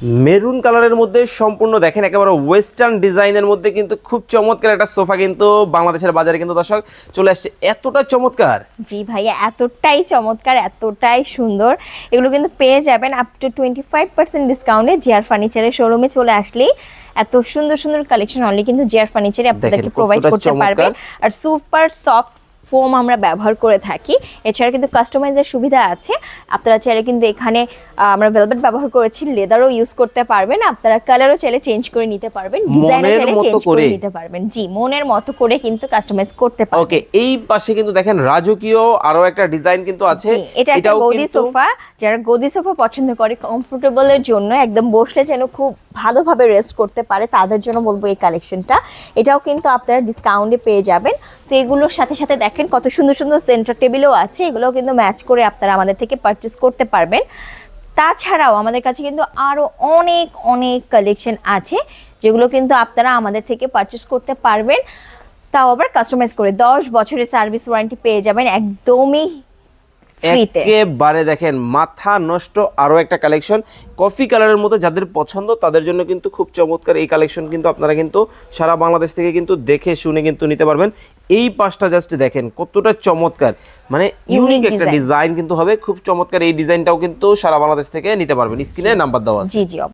Maroon কালারের মধ্যে সম্পূর্ণ দেখেন একেবারে ওয়েস্টার্ন ডিজাইনের মধ্যে কিন্তু খুব চমৎকার একটা সোফা কিন্তু বাংলাদেশের বাজারে কিন্তু দর্শক চলে আসছে। এতটা চমৎকার। জি ভাইয়া এতটাই চমৎকার এতটাই সুন্দর। এগুলো কিন্তু পেয়ে যাবেন up to twenty five percent ডিসকাউন্টে জিয়ার ফার্নিচারের শোরুমে চলে আসলেই। এত সুন্দর সুন্দর কালেকশন অনলি কিন্তু জিয়ার ফার্নিচারে আপনাদেরকে প্রোভাইড করতে পারবে। আর সুপার সফট ফোম আমরা ব্যবহার করে থাকি। এছাড়া কিন্তু কাস্টমাইজের সুবিধা আছে। আপনারা চাইলে কিন্তু এখানে আমরা ভেলভেট ব্যবহার করেছি লেদারও ইউজ করতে পারবেন। আপনারা কালারও চাইলে চেঞ্জ করে নিতে পারবেন ডিজাইনও চাইলে চেঞ্জ করে করে। নিতে পারবেন। জি মনের মতো করে কিন্তু কাস্টমাইজ করতে পারবেন। ওকে এই পাশে কিন্তু দেখেন রাজকীয় আরও একটা ডিজাইন কিন্তু আছে। এটা একটা গদি সোফা। যারা গদি সোফা পছন্দ করে কমফোর্টেবলের জন্য একদম বসলে যেন খুব ভালোভাবে রেস্ট করতে পারে তাদের জন্য বলব এই কালেকশনটা এটাও কিন্তু আপনারা ডিসকাউন্টে পেয়ে যাবেন। তো এগুলোর সাথে সাথে দেখেন কত সুন্দর সুন্দর সেন্টার টেবিলও আছে, এগুলোও কিন্তু ম্যাচ করে আপনারা আমাদের থেকে পারচেস করতে পারবেন। তাছাড়াও আমাদের কাছে কিন্তু আরও অনেক অনেক কালেকশন আছে, যেগুলো কিন্তু আপনারা আমাদের থেকে পারচেস করতে পারবেন। তাও আবার কাস্টমাইজ করে, দশ বছরের সার্ভিস ওয়ারেন্টি পেয়ে যাবেন, একদমই একেবারে দেখেন মাথা নষ্ট আরও একটা কালেকশন কফি কালারের মতো যাদের পছন্দ তাদের জন্য কিন্তু খুব চমৎকার এই কালেকশন কিন্তু আপনারা কিন্তু সারা বাংলাদেশ থেকে কিন্তু দেখে শুনে কিন্তু নিতে পারবেন। এই পাশটা জাস্ট দেখেন কতটা চমৎকার। মানে ইউনিক একটা ডিজাইন কিন্তু হবে খুব চমৎকার এই ডিজাইনটাও কিন্তু সারা বাংলাদেশ থেকে নিতে পারবেন। স্ক্রিনে নাম্বার দেওয়া জি জি